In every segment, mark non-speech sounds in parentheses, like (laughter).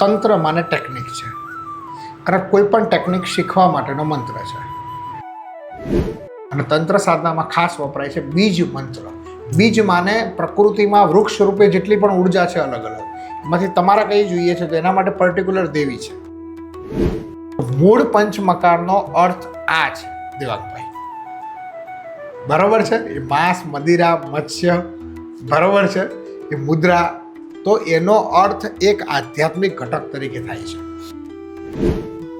તંત્ર માને ટેકનિક છે. અને કોઈ પણ ટેકનિક શીખવા માટેનો મંત્ર છે. અને તંત્ર સાધનામાં ખાસ વપરાય છે બીજ મંત્ર. બીજ માને પ્રકૃતિમાં વૃક્ષ રૂપે જેટલી પણ ઊર્જા છે અલગ અલગ. એમાંથી તમારા કઈ જોઈએ છે તો એના માટે પર્ટિક્યુલર દેવી છે. મૂળ પંચમકારનો અર્થ આ છે, દેવાંગભાઈ. બરાબર છે? એ માંસ, મદિરા, મત્સ્ય, બરાબર છે? એ મુદ્રા તો એનો અર્થ એક આધ્યાત્મિક ઘટક તરીકે થાય છે.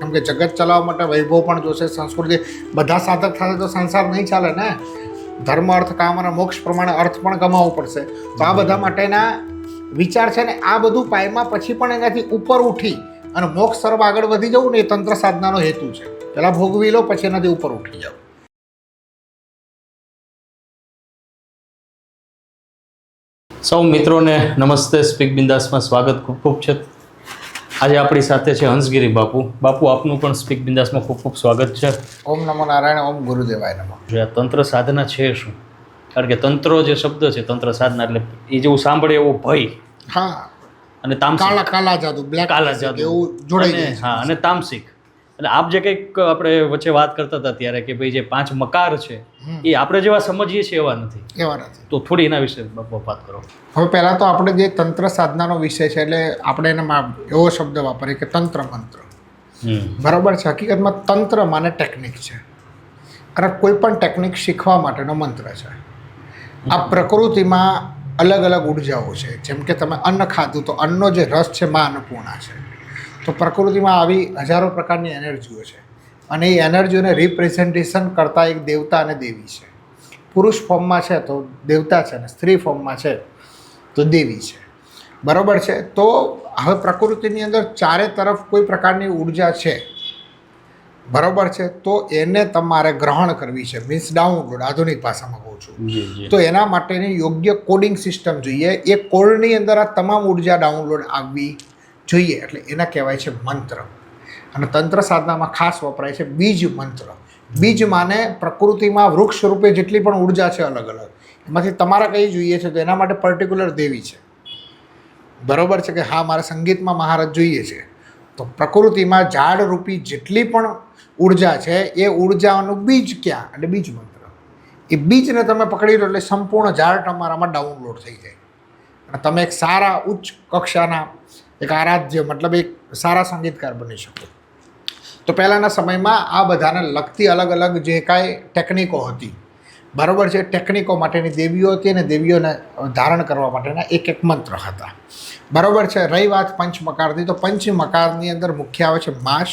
કેમ કે જગત ચલાવવા માટે વૈભવ પણ જોશે, સંસ્કૃતિ બધા સાધક સાથે તો સંસાર નહીં ચાલે ને. ધર્મ, અર્થ, કામ અને મોક્ષ પ્રમાણે અર્થ પણ કમાવવો પડશે. તો આ બધા માટેના વિચાર છે ને, આ બધું પાયમાં પછી પણ એનાથી ઉપર ઉઠી અને મોક્ષ સર્વ આગળ વધી જવું ને એ તંત્ર સાધનાનો હેતુ છે. પહેલાં ભોગવી લો, પછી એનાથી ઉપર ઉઠી જાઓ. સૌ મિત્રોને નમસ્તે સ્પીક બિંદાસમાં સ્વાગત. ખૂબ ખૂબ છે. આજે આપણી સાથે છે હંસગીરી બાપુ. બાપુ આપનું પણ સ્પીક બિંદાસમાં ખૂબ ખૂબ સ્વાગત છે. ઓમ નમો નારાયણ ઓમ ગુરુદેવાય નમો. જે આ તંત્ર સાધના છે શું? કારણ કે તંત્રો જે શબ્દ છે તંત્ર સાધના એટલે એ જેવું સાંભળે એવો ભય. હા. અને તામસિક. કાળા કાલા જાદુ બ્લેક કાલા જાદુ. એવું જોડાઈ. હા અને તામસિક. એટલે આપ જે કંઈક આપણે વચ્ચે વાત કરતા હતા ત્યારે કે ભાઈ જે પાંચ મકાર છે એ આપણે જેવા સમજીએ છીએ એવા નથી. એવા નથી. તો થોડી એના વિશે વાત કરો. હવે પહેલાં તો આપણે જે તંત્ર સાધનાનો વિષય છે એટલે આપણે એને એવો શબ્દ વાપરીએ કે તંત્ર મંત્ર. બરાબર છે? હકીકતમાં તંત્ર માને ટેકનિક છે. અને કોઈ પણ ટેકનિક શીખવા માટેનો મંત્ર છે. આ પ્રકૃતિમાં અલગ અલગ ઉર્જાઓ છે. જેમ કે તમે અન્ન ખાધું તો અન્નનો જે રસ છે માં અન્નપૂર્ણા છે. તો પ્રકૃતિમાં આવી હજારો પ્રકારની એનર્જીઓ છે. અને એ એનર્જીઓને રિપ્રેઝન્ટેશન કરતા એક દેવતા અને દેવી છે. પુરુષ ફોર્મમાં છે તો દેવતા છે અને સ્ત્રી ફોર્મમાં છે તો દેવી છે. બરાબર છે? તો હવે પ્રકૃતિની અંદર ચારે તરફ કોઈ પ્રકારની ઊર્જા છે. બરાબર છે? તો એને તમારે ગ્રહણ કરવી છે. મીન્સ ડાઉનલોડ આધુનિક ભાષામાં કહું છું. તો એના માટેની યોગ્ય કોડિંગ સિસ્ટમ જોઈએ. એ કોડની અંદર આ તમામ ઊર્જા ડાઉનલોડ આવવી જોઈએ એટલે એના કહેવાય છે મંત્ર. અને તંત્ર સાધનામાં ખાસ વપરાય છે બીજ મંત્ર. બીજ માને પ્રકૃતિમાં વૃક્ષ રૂપે જેટલી પણ ઊર્જા છે અલગ અલગ. એમાંથી તમારા કઈ જોઈએ છે તો એના માટે પર્ટિક્યુલર દેવી છે. બરોબર છે કે હા, મારે સંગીતમાં મહારત જોઈએ છે. તો પ્રકૃતિમાં ઝાડ રૂપી જેટલી પણ ઊર્જા છે, એ ઉર્જાનું બીજ ક્યાં? એટલે બીજ મંત્ર. એ બીજને તમે પકડી લો એટલે સંપૂર્ણ ઝાડ તમારામાં ડાઉનલોડ થઈ જાય. અને તમે એક સારા ઉચ્ચ કક્ષાના એક આરાધ્ય, મતલબ એક સારા સંગીતકાર બની શકો. તો પહેલાંના સમયમાં આ બધાને લગતી અલગ અલગ જે કાંઈ ટેકનિકો હતી, બરાબર છે, ટેકનિકો માટેની દેવીઓ હતી અને દેવીઓને ધારણ કરવા માટેના એક એક મંત્ર હતા. બરાબર છે, રહી વાત પંચમકારની તો પંચમકારની અંદર મુખ્ય આવે છે માંસ,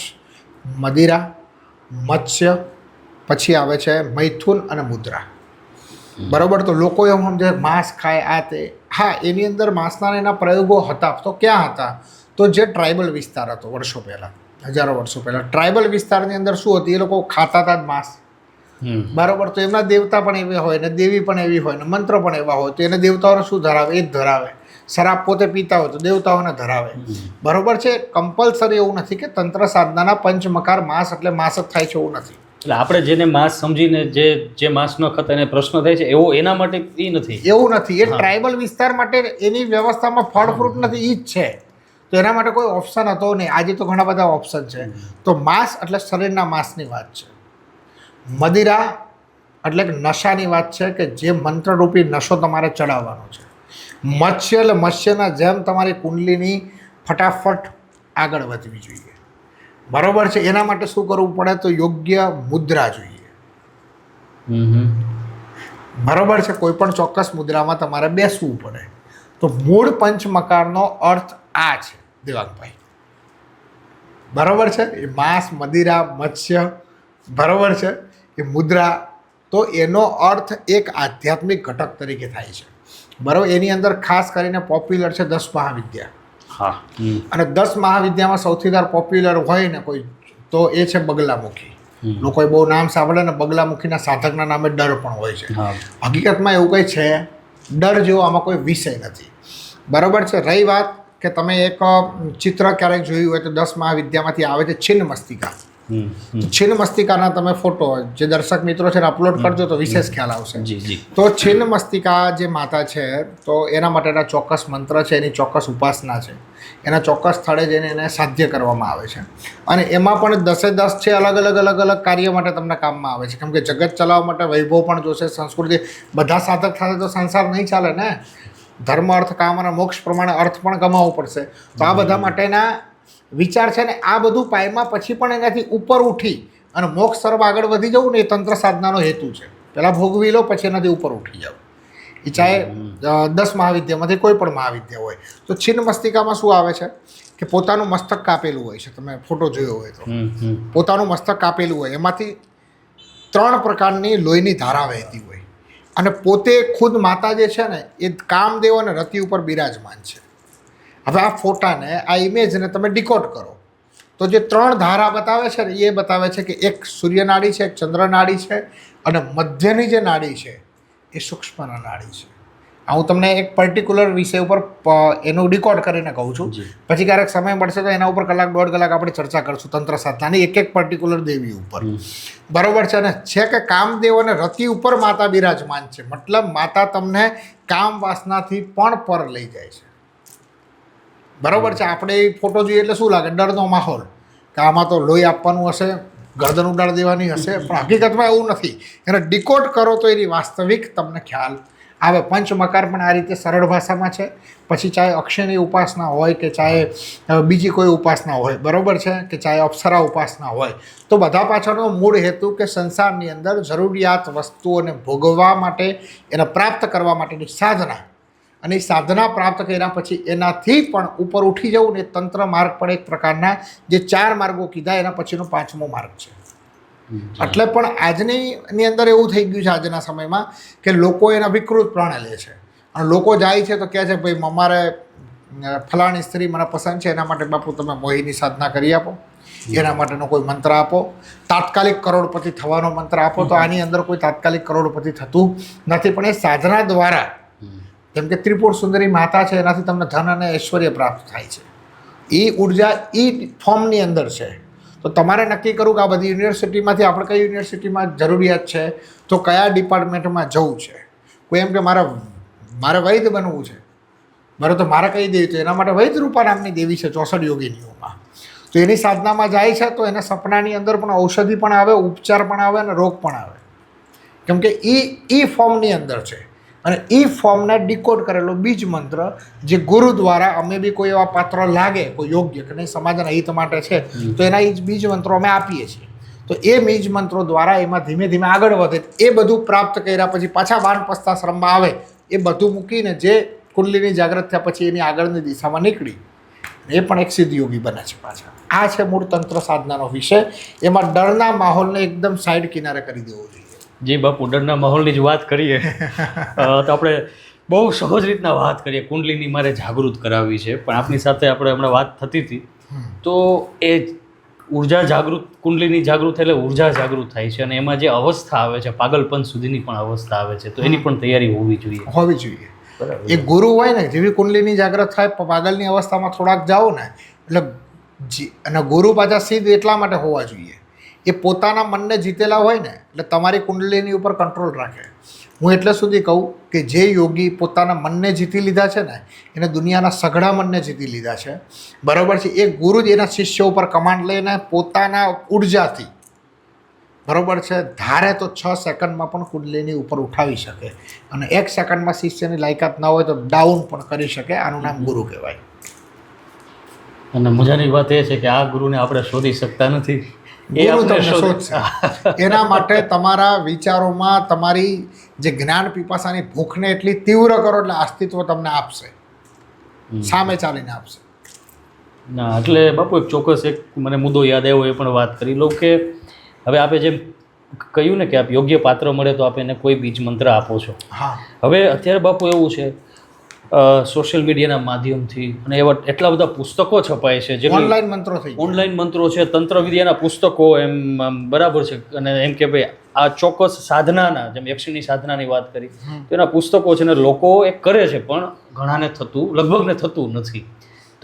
મદિરા, મત્સ્ય, પછી આવે છે મૈથુન અને મુદ્રા. બરાબર, તો લોકો એમ સમજે માંસ ખાય, આ તે હા એની અંદર માંસના એના પ્રયોગો હતા. તો ક્યાં હતા? તો જે ટ્રાઇબલ વિસ્તાર હતો વર્ષો પહેલાં હજારો વર્ષો પહેલાં. ટ્રાઇબલ વિસ્તારની અંદર શું હતી? એ લોકો ખાતા હતા જ માંસ. બરાબર? તો એમના દેવતા પણ એવા હોય ને દેવી પણ એવી હોય ને મંત્ર પણ એવા હોય. તો એને દેવતાઓને શું ધરાવે? એ જ ધરાવે. શરાબ પોતે પીતા હોય તો દેવતાઓને ધરાવે. બરાબર છે? કમ્પલસરી એવું નથી કે તંત્ર સાધનાના પંચમકાર માસ એટલે માસ જ થાય છે એવું નથી. એટલે આપણે જેને માંસ સમજીને જે જે માંસ ન ખાતા એને પ્રશ્ન થાય છે એવો એના માટે એ નથી. એવું નથી. એ. ટ્રાઇબલ વિસ્તાર માટે એની વ્યવસ્થામાં ફળ ફ્રૂટ નથી એ જ છે. તો એના માટે કોઈ ઓપ્શન હતો નહીં. આજે તો ઘણા બધા ઓપ્શન છે. તો માંસ એટલે શરીરના માંસની વાત છે. મદિરા એટલે કે નશાની વાત છે કે જે મંત્રરૂપી નશો તમારે ચડાવવાનો છે. મત્સ્ય એટલે મત્સ્યના જેમ તમારી કુંડલીની ફટાફટ આગળ વધવી જોઈએ. બરોબર છે? એના માટે શું કરવું પડે? તો યોગ્ય મુદ્રા જોઈએ. બરોબર છે? કોઈ પણ ચોક્કસ મુદ્રામાં તમારે બેસવું પડે. તો મૂળ પંચમકારનો અર્થ આ છે દેવાંગભાઈ. બરોબર છે? એ માંસ મદિરા મત્સ્ય બરોબર છે? એ મુદ્રા. તો એનો અર્થ એક આધ્યાત્મિક ઘટક તરીકે થાય છે. બરાબર? એની અંદર ખાસ કરીને પોપ્યુલર છે દસ મહાવિદ્યા હા. અને દસ મહાવિદ્યામાં સૌથી વધારે પોપ્યુલર હોય ને કોઈ તો એ છે બગલામુખી. લોકોએ બહુ નામ સાંભળે ને બગલામુખીના સાધકના નામે ડર પણ હોય છે. હકીકતમાં એવું કંઈ છે ડર જેવો આમાં કોઈ વિષય નથી. બરાબર છે રહી વાત કે તમે એક ચિત્ર ક્યારેક જોયું હોય તો દસ મહાવિદ્યામાંથી આવે છે છિન્ન મસ્તિકા. હમ. મસ્તિકાના તમે ફોટો જે દર્શક મિત્રો છે અપલોડ કરજો તો વિશેષ ખ્યાલ આવશે. તો છિન્ન મસ્તિકા જે માતા છે તો એના માટેના ચોક્કસ મંત્ર છે એની ચોક્કસ ઉપાસના છે. એના ચોક્કસ સ્થળે જઈને એને સાધ્ય કરવામાં આવે છે. અને એમાં પણ દસે દસ છે અલગ અલગ અલગ અલગ કાર્ય માટે તમને કામમાં આવે છે. કેમ કે જગત ચલાવવા માટે વૈભવ પણ જોશે સંસ્કૃતિ બધા સાધક સાથે તો સંસાર નહીં ચાલે ને. ધર્મ અર્થ કામ અને મોક્ષ પ્રમાણે અર્થ પણ કમાવવો પડશે. તો આ બધા માટેના વિચાર છે ને આ બધું પાયમાં પછી પણ એનાથી ઉપર ઉઠી અને મોક્ષ સર્વ આગળ વધી જવું ને એ તંત્ર સાધનાનો હેતુ છે. પહેલાં ભોગવી લો પછી એનાથી ઉપર ઉઠી જાઓ. એ ચાહે દસ મહાવિદ્યામાંથી કોઈ પણ મહાવિદ્યા હોય. તો છિન્ન મસ્તિકામાં શું આવે છે? કે પોતાનું મસ્તક કાપેલું હોય છે. તમે ફોટો જોયો હોય તો. પોતાનું મસ્તક કાપેલું હોય. એમાંથી ત્રણ પ્રકારની લોહીની ધારા વહેતી હોય. અને પોતે ખુદ માતા જે છે ને એ કામદેવ અને રતિ ઉપર બિરાજમાન છે. હવે આ ફોટાને આ ઇમેજને તમે ડિકોડ કરો. તો જે ત્રણ ધારા બતાવે છે ને એ બતાવે છે કે એક સૂર્યનાડી છે એક ચંદ્રનાડી છે અને મધ્યની જે નાડી છે એ સૂક્ષ્મ નાડી છે. આ હું તમને એક પર્ટિક્યુલર વિષય ઉપર એનું ડિકોડ કરીને કહું છું. પછી ક્યારેક સમય મળશે તો એના ઉપર કલાક દોઢ કલાક આપણે ચર્ચા કરશું તંત્ર સાધનાની એક એક પર્ટિક્યુલર દેવી ઉપર. બરોબર છે અને છે કે કામદેવ અને રતિ ઉપર માતા બિરાજમાન છે. મતલબ માતા તમને કામ વાસનાથી પણ પર લઈ જાય છે. બરોબર છે? આપણે એ ફોટો જોઈએ એટલે શું લાગે? ડરનો માહોલ. કે આમાં તો લોહી આપવાનું હશે, ગરદન ઉડાડી દેવાની હશે, પણ હકીકતમાં એવું નથી. એને ડિકોડ કરો તો એની વાસ્તવિક તમને ખ્યાલ આવે. પંચમકાર પણ આ રીતે સરળ ભાષામાં છે. પછી ચાહે અક્ષયની ઉપાસના હોય કે ચાહે બીજી કોઈ ઉપાસના હોય. બરાબર છે? કે ચાહે અપ્સરા ઉપાસના હોય. તો બધા પાછળનો મૂળ હેતુ કે સંસારની અંદર જરૂરિયાત વસ્તુઓને ભોગવવા માટે, એને પ્રાપ્ત કરવા માટેની સાધના. અને સાધના પ્રાપ્ત કર્યા પછી એનાથી પણ ઉપર ઉઠી જવું ને તંત્ર માર્ગ પણ એક પ્રકારના જે ચાર માર્ગો કીધા એના પછીનો પાંચમો માર્ગ છે. એટલે પણ આજની ની અંદર એવું થઈ ગયું છે આજના સમયમાં કે લોકો એના વિકૃત પ્રાણે લે છે. અને લોકો જાય છે તો કહે છે ભાઈ અમારે ફલાણી સ્ત્રી મને પસંદ છે એના માટે બાપુ તમે મોહીની સાધના કરી આપો. એના માટેનો કોઈ મંત્ર આપો. તાત્કાલિક કરોડપતિ થવાનો મંત્ર આપો. તો આની અંદર કોઈ તાત્કાલિક કરોડપતિ થતું નથી. પણ એ સાધના દ્વારા જેમ કે ત્રિપુર સુંદરી માતા છે, એનાથી તમને ધન અને ઐશ્વર્ય પ્રાપ્ત થાય છે. એ ઊર્જા એ ફોર્મની અંદર છે. તો તમારે નક્કી કરવું કે આ બધી યુનિવર્સિટીમાંથી આપણે કઈ યુનિવર્સિટીમાં જરૂરિયાત છે? તો કયા ડિપાર્ટમેન્ટમાં જવું છે? કોઈ એમ કે મારે મારે વૈદ બનવું છે. મારે તો મારે કઈ દેવી તો એના માટે વૈદ રૂપા નામની દેવી છે, ચોસઠ યોગીનીઓમાં. તો એની સાધનામાં જાય છે, તો એના સપનાની અંદર પણ ઔષધિ પણ આવે, ઉપચાર પણ આવે અને રોગ પણ આવે. કેમ કે એ એ ફોર્મની અંદર છે. અને એ ફોર્મને ડિકોડ કરેલો બીજ મંત્ર જે ગુરુ દ્વારા અમે બી કોઈ એવા પાત્ર લાગે કોઈ યોગ્ય કે નહીં સમાજના હિત માટે છે તો એના એ જ બીજ મંત્રો અમે આપીએ છીએ. તો એ બીજ મંત્રો દ્વારા એમાં ધીમે ધીમે આગળ વધે એ બધું પ્રાપ્ત કર્યા પછી પાછા વાનપસ્તાશ્રમમાં આવે એ બધું મૂકીને જે કુંડલીની જાગૃત થયા પછી એની આગળની દિશામાં નીકળી. એ પણ એક સિદ્ધ યોગી બને છે પાછા. આ છે મૂળ તંત્ર સાધનાનો વિષય. એમાં ડરના માહોલને એકદમ સાઈડ કિનારે કરી દેવો જોઈએ. જી બાપ ઉંડરના માહોલની જ વાત કરીએ. (laughs) તો આપણે બહુ સહજ રીતના વાત કરીએ. કુંડલીની મારે જાગૃત કરાવવી છે. પણ આપની સાથે આપણે હમણાં વાત થતી હતી. તો એ ઊર્જા જાગૃત કુંડલીની જાગૃત એટલે ઊર્જા જાગૃત થાય છે. અને એમાં જે અવસ્થા આવે છે પાગલપન સુધીની પણ અવસ્થા આવે છે. તો એની પણ તૈયારી હોવી જોઈએ. હોવી જોઈએ. એ ગુરુ હોય ને જેવી કુંડલીની જાગૃત થાય પાગલની અવસ્થામાં થોડાક જાઓ ને એટલે અને ગુરુ પાછા સિદ્ધ એટલા માટે હોવા જોઈએ. એ પોતાના મનને જીતેલા હોય ને, એટલે તમારી કુંડલીની ઉપર કંટ્રોલ રાખે. હું એટલે સુધી કહું કે જે યોગી પોતાના મનને જીતી લીધા છે ને, એને દુનિયાના સઘળા મનને જીતી લીધા છે. બરાબર છે, એ ગુરુ જ એના શિષ્ય ઉપર કમાન્ડ લઈને પોતાના ઉર્જાથી, બરાબર છે, ધારે તો છ સેકન્ડમાં પણ કુંડલીની ઉપર ઉઠાવી શકે. અને એક સેકન્ડમાં શિષ્યની લાયકાત ના હોય તો ડાઉન પણ કરી શકે, આનું નામ ગુરુ કહેવાય. અને મજાની વાત એ છે કે આ ગુરુને આપણે શોધી શકતા નથી. એના માટે તમારા વિચારોમાં તમારી જે જ્ઞાન પીપાસાની ભૂખને એટલી તીવ્ર કરો એટલે અસ્તિત્વ તમને આપશે. સામે ચાલીને આપશે. ના એટલે બાપુ એક ચોક્કસ એક મને મુદ્દો યાદ આવ્યો એ પણ વાત કરી. લઉં કે હવે આપે જેમ કહ્યું ને કે આપ યોગ્ય પાત્ર મળે તો આપ એને કોઈ બીજ મંત્ર આપો છો. હા. હવે અત્યારે બાપુ એવું છે સોશિયલ મીડિયાના માધ્યમથી અને એવા એટલા બધા પુસ્તકો છપાય છે જે ઓનલાઈન મંત્રો થઈ ઓનલાઈન મંત્રો છે તંત્ર વિદ્યાના પુસ્તકો એમ બરાબર છે. અને એમ કે ભાઈ આ ચોક્કસ સાધનાના જેમ યક્ષીની સાધનાની વાત કરી તો એના પુસ્તકો છે ને લોકો એ કરે છે પણ ઘણાને થતું લગભગને થતું નથી.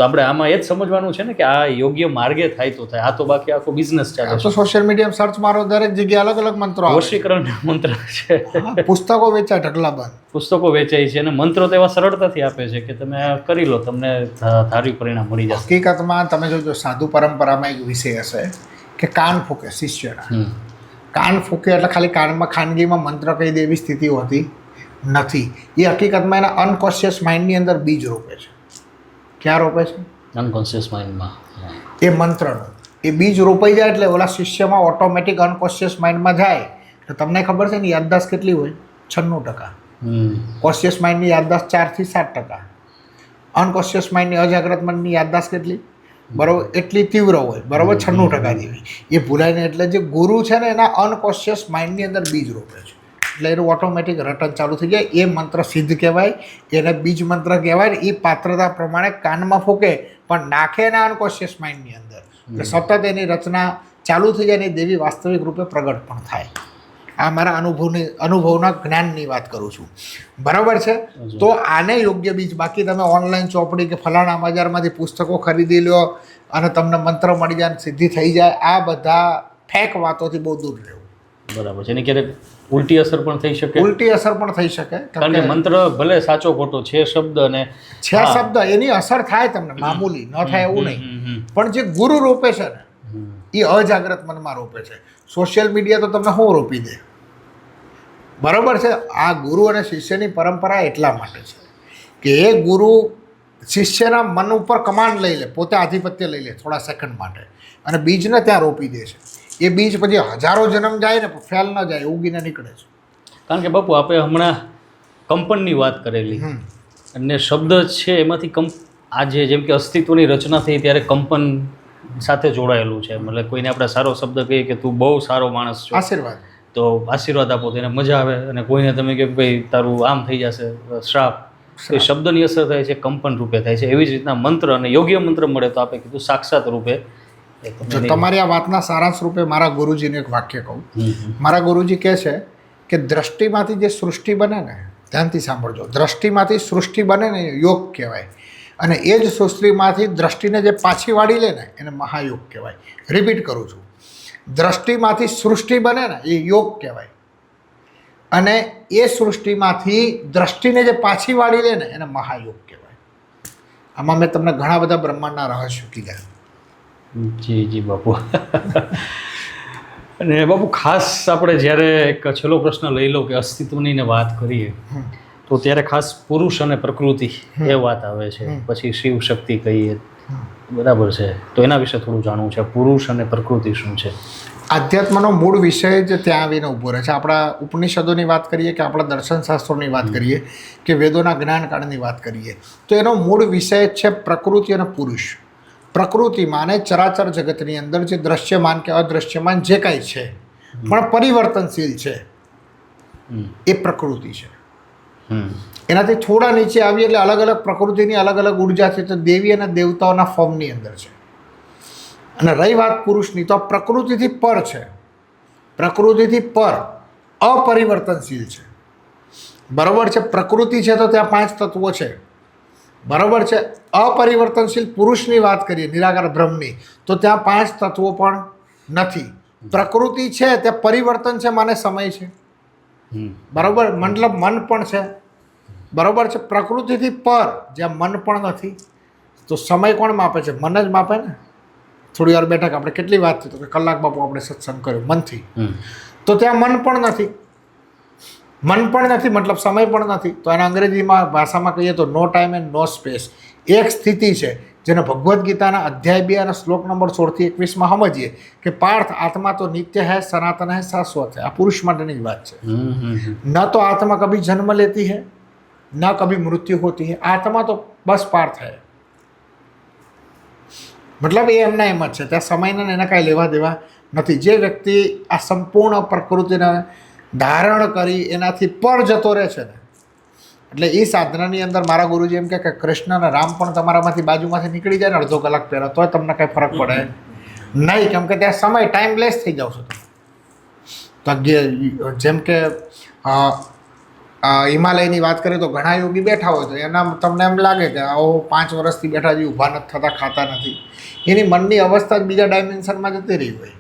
તો આપણે આમાં એ જ સમજવાનું છે ને કે આ યોગ્ય માર્ગે થાય તો થાય. આ તો બાકી આખો બિઝનેસ ચાલે છે. સોશિયલ મીડિયામાં સર્ચ મારો દરેક જગ્યાએ અલગ અલગ મંત્રો વશીકરણ મંત્ર છે. પુસ્તકો વેચાય ઢગલા બંધ પુસ્તકો વેચાય છે અને મંત્રો તો એવા સરળતાથી આપે છે કે તમે આ કરી લો તમને ધાર્યું પરિણામ મળી જશે. હકીકતમાં તમે જોજો સાધુ પરંપરામાં એક વિષય હશે કે કાન ફૂકે શિષ્યના. કાન ફૂકે એટલે ખાલી કાનમાં ખાનગીમાં મંત્ર કહી દે એવી સ્થિતિ હોતી નથી. એ હકીકતમાં એના અનકોન્શિયસ માઇન્ડની અંદર બીજ રોપે છે. ક્યાં રોપે છે? અનકોન્શિયસ માઇન્ડમાં. એ મંત્રનું. એ બીજ રોપાઈ જાય એટલે ઓલા શિષ્યમાં ઓટોમેટિક અનકોન્શિયસ માઇન્ડમાં જાય. એટલે તમને ખબર છે ને યાદદાસ્ત કેટલી હોય? છન્નું ટકા. કોન્શિયસ માઇન્ડની યાદદાસ્ત ચારથી સાત ટકા. અનકોન્શિયસ માઇન્ડની અજાગ્રત મનની યાદદાસ્ત કેટલી? બરાબર એટલી તીવ્ર હોય. બરાબર છન્નું ટકા જેવી. એ ભૂલાય ને એટલે જે ગુરુ છે ને એના અનકોન્શિયસ માઇન્ડની અંદર બીજ રોપે છે. એટલે એનું ઓટોમેટિક રટન ચાલુ થઈ જાય. એ મંત્ર સિદ્ધ કહેવાય એને બીજ મંત્ર કહેવાય ને એ પાત્રતા પ્રમાણે કાનમાં ફૂકે પણ નાખે ના અનકોન્શિયસ માઇન્ડની અંદર. એટલે સતત એની રચના ચાલુ થઈ જાય ને એ દેવી વાસ્તવિક રૂપે પ્રગટ પણ થાય. આ મારા અનુભવની અનુભવના જ્ઞાનની વાત કરું છું. બરાબર છે? તો આને યોગ્ય બીજ બાકી તમે ઓનલાઈન ચોપડી કે ફલાણા બજારમાંથી પુસ્તકો ખરીદી લો અને તમને મંત્ર મળી જાય અને સિદ્ધિ થઈ જાય. આ બધા ફેક વાતોથી બહુ દૂર રહેવું. બરાબર છે. એની ક્યારેક ઉલટી અસર પણ થઈ શકે? ઉલટી અસર પણ થઈ શકે. કારણ કે મંત્ર ભલે સાચો ખોટો છે શબ્દ અને છે શબ્દ એની અસર થાય તમને મામૂલી ન થાય એવું નહીં. પણ જે ગુરુ રોપે છે ને એ અજાગ્રત મનમાં રોપે છે. સોશિયલ મીડિયા તો તમને શું રોપી દે? બરાબર છે? આ ગુરુ અને શિષ્યની પરંપરા એટલા માટે છે કે એ ગુરુ શિષ્યના મન ઉપર કમાન્ડ લઈ લે પોતે આધિપત્ય લઈ લે થોડા સેકન્ડ માટે. અને બીજને ત્યાં રોપી દે છે. એ બીજ પછી હજારો જન્મ જાય ને ફેલ ન જાય ઉગીને નીકળે છે. કારણ કે બાપુ આપણે હમણાં કંપનની વાત કરેલી. અને શબ્દ છે એમાંથી કંપ આજે જેમ કે અસ્તિત્વની રચના થઈ ત્યારે કંપન સાથે જોડાયેલું છે. મતલબ કોઈને આપણે સારો શબ્દ કહીએ કે તું બહુ સારો માણસ છો. આશીર્વાદ. તો આશીર્વાદ આપો તો એને મજા આવે. અને કોઈને તમે કે ભાઈ તારું આમ થઈ જશે શ્રાપ. એ શબ્દની અસર થાય છે કંપન રૂપે થાય છે. એવી જ રીતના મંત્ર અને યોગ્ય મંત્ર મળે તો આપણે કીધું સાક્ષાત રૂપે જો તમારી આ વાતના સારાંશ રૂપે મારા ગુરુજીને એક વાક્ય કહું. મારા ગુરુજી કહે છે કે દ્રષ્ટિમાંથી જે સૃષ્ટિ બને ને ધ્યાનથી સાંભળજો દ્રષ્ટિમાંથી સૃષ્ટિ બને ને એ યોગ કહેવાય. અને એ જ સૃષ્ટિમાંથી દ્રષ્ટિને જે પાછી વાળી લે ને એને મહાયોગ કહેવાય. રિપીટ કરું છું. દ્રષ્ટિમાંથી સૃષ્ટિ બને ને એ યોગ કહેવાય. અને એ સૃષ્ટિમાંથી દ્રષ્ટિને જે પાછી વાળી લે ને એને મહાયોગ કહેવાય. આમાં મેં તમને ઘણા બધા બ્રહ્માંડના રહસ્યો કીધા. જી જી બાપુ. અને બાપુ ખાસ આપણે જ્યારે એક છેલ્લો પ્રશ્ન લઈ લો કે અસ્તિત્વની ને વાત કરીએ તો ત્યારે ખાસ પુરુષ અને પ્રકૃતિ એ વાત આવે છે. પછી શિવ શક્તિ કહીએ બરાબર છે. તો એના વિશે થોડું જાણવું છે. પુરુષ અને પ્રકૃતિ શું છે? આધ્યાત્મનો મૂળ વિષય જ ત્યાં આવીને ઊભો રહે છે. આપણા ઉપનિષદોની વાત કરીએ કે આપણા દર્શનશાસ્ત્રોની વાત કરીએ કે વેદોના જ્ઞાનકાળની વાત કરીએ તો એનો મૂળ વિષય છે પ્રકૃતિ અને પુરુષ. પ્રકૃતિમાં અને ચરાચર જગતની અંદર જે દ્રશ્યમાન કે અદ્રશ્યમાન જે કાંઈ છે પણ પરિવર્તનશીલ છે એ પ્રકૃતિ છે. હમ. એનાથી થોડા નીચે આવીએ એટલે અલગ અલગ પ્રકૃતિની અલગ અલગ ઊર્જા છે તો દેવી અને દેવતાઓના ફોર્મની અંદર છે. અને રહી વાત પુરુષની તો પ્રકૃતિથી પર છે. પ્રકૃતિથી પર અપરિવર્તનશીલ છે. બરાબર છે? પ્રકૃતિ છે તો ત્યાં પાંચ તત્વો છે. બરાબર છે? અપરિવર્તનશીલ પુરુષની વાત કરીએ નિરાકાર બ્રહ્મની તો ત્યાં પાંચ તત્વો પણ નથી. પ્રકૃતિ છે ત્યાં પરિવર્તન છે મને સમય છે. બરાબર? મતલબ મન પણ છે. બરાબર છે? પ્રકૃતિથી પર જ્યાં મન પણ નથી તો સમય કોણ માપે છે? મન જ માપે ને? થોડી વાર બેઠક આપણે કેટલી વાત થઈ તો કલાક બાપુ આપણે સત્સંગ કર્યો મનથી. તો ત્યાં મન પણ નથી. મન પણ નથી મતલબ સમય પણ નથી. તો એને અંગ્રેજીમાં ભાષામાં કહીએ તો no time and no space એક સ્થિતિ છે જેને ભગવદ્ ગીતાના અધ્યાય બી અને શ્લોક નંબર સોળથી એકવીસમાં સમજીએ કે પાર્થ આત્મા તો નિત્ય હૈ સનાતન હે શાશ્વત હૈ. આ પુરુષ માટેની જ વાત છે. ન તો આત્મા કભી જન્મ લેતી હે ન કભી મૃત્યુ હોતી હે. આત્મા તો બસ પાર્થ હે. મતલબ એ એમના એમ જ છે. ત્યાં સમયને એના કાંઈ લેવા દેવા નથી. જે વ્યક્તિ આ સંપૂર્ણ પ્રકૃતિના ધારણ કરી એનાથી પર જતો રહે છે ને. એટલે એ સાધનાની અંદર મારા ગુરુજી એમ કે કૃષ્ણ અને રામ પણ તમારામાંથી બાજુમાંથી નીકળી જાય ને અડધો કલાક પહેલાં, તોય તમને કાંઈ ફરક પડે. નહીં, કેમ કે ત્યાં સમય ટાઈમલેસ થઈ જાવ છો તો જેમ કે હિમાલયની વાત કરીએ તો ઘણા યોગી બેઠા હોય તો એના તમને એમ લાગે કે આવો પાંચ વર્ષથી બેઠા જે ઊભા નથી થતા, ખાતા નથી. એની મનની અવસ્થા જ બીજા ડાયમેન્શનમાં જતી રહી હોય.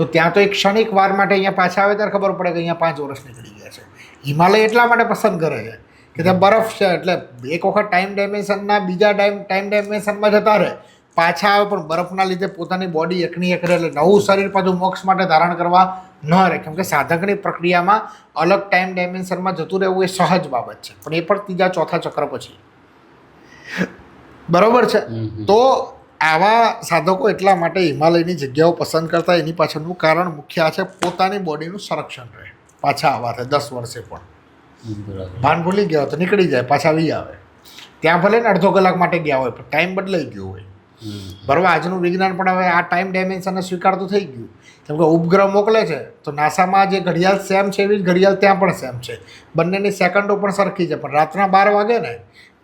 તો ત્યાં તો એક ક્ષણિક વાર માટે અહીંયા પાછા આવે ત્યારે ખબર પડે કે અહીંયા પાંચ વર્ષ નીકળી ગયા છે. હિમાલય એટલા માટે પસંદ કરે છે કે ત્યાં બરફ છે એટલે એક વખત ટાઈમ ડાયમેન્શનના બીજા ટાઈમ ટાઈમ ડાયમેન્શનમાં જતા રહે પાછા આવે પણ બરફના લીધે પોતાની બોડી એકની એક રહે એટલે નવું શરીર પાછું મોક્ષ માટે ધારણ કરવા ન રહે. કેમ કે સાધકની પ્રક્રિયામાં અલગ ટાઈમ ડાયમેન્શનમાં જતું રહેવું એ સહજ બાબત છે. પણ એ પણ ત્રીજા ચોથા ચક્ર પછી. બરોબર છે. તો આવા સાધકો એટલા માટે હિમાલયની જગ્યાઓ પસંદ કરતા એની પાછળનું કારણ મુખ્ય આ છે પોતાની બોડીનું સંરક્ષણ રહે. પાછા આવા થાય દસ વર્ષે પણ. ભાન ભૂલી ગયા હોય તો નીકળી જાય પાછા આવી આવે. ત્યાં ભલે ને અડધો કલાક માટે ગયા હોય પણ ટાઈમ બદલાઈ ગયો હોય. બરાબર આજનું વિજ્ઞાન પણ હવે આ ટાઈમ ડાયમેન્શનને સ્વીકારતું થઈ ગયું. કેમ કે ઉપગ્રહ મોકલે છે તો નાસામાં જે ઘડિયાળ સેમ છે એવી જ ઘડિયાળ ત્યાં પણ સેમ છે. બંનેની સેકન્ડો પણ સરખી છે પણ રાતના બાર વાગે ને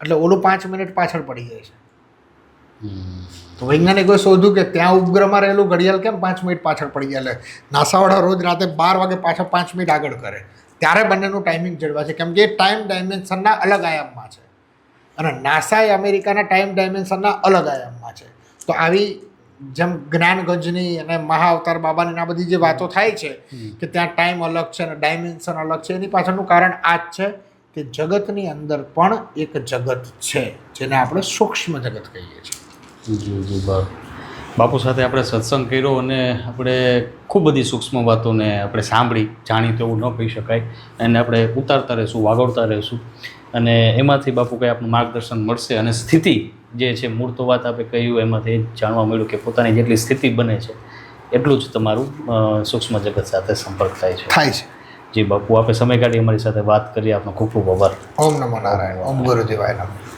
એટલે ઓલું પાંચ મિનિટ પાછળ પડી જાય છે. તો વૈજ્ઞાનિકોએ શોધ્યું કે ત્યાં ઉપગ્રહમાં રહેલું ઘડિયાળ કેમ પાંચ મિનિટ પાછળ પડી ગયા નાસાવાળા રોજ રાતે બાર વાગે પાછળ પાંચ મિનિટ આગળ કરે. ત્યારે બંનેનું ટાઈમિંગ જળવા છે. કેમ કે એ ટાઈમ ડાયમેન્શનના અલગ આયામમાં છે. અને નાસા એ અમેરિકાના ટાઈમ ડાયમેન્શનના અલગ આયામમાં છે. તો આવી જેમ જ્ઞાનગંજની અને મહાઅવતાર બાબાની આ બધી જે વાતો થાય છે કે ત્યાં ટાઈમ અલગ છે અને ડાયમેન્શન અલગ છે એની પાછળનું કારણ આ જ છે કે જગતની અંદર પણ એક જગત છે જેને આપણે સૂક્ષ્મ જગત કહીએ છીએ. જી જી બરાબર બાપુ સાથે આપણે સત્સંગ કર્યો અને આપણે ખૂબ બધી સૂક્ષ્મ વાતોને આપણે સાંભળી જાણી તો એવું ન કહી શકાય. અને આપણે ઉતારતા રહીશું વાગોળતા રહીશું. અને એમાંથી બાપુ કંઈ આપણું માર્ગદર્શન મળશે? અને સ્થિતિ જે છે મૂળ તો વાત આપણે કહ્યું એમાંથી એ જાણવા મળ્યું કે પોતાની જેટલી સ્થિતિ બને છે એટલું જ તમારું સૂક્ષ્મ જગત સાથે સંપર્ક થાય છે. થાય છે. જી બાપુ આપણે સમય કાઢી અમારી સાથે વાત કરી આપનો ખૂબ ખૂબ આભાર. ઓમ નમો નારાયણ. ઓમ ગુરુદેવાય નમઃ.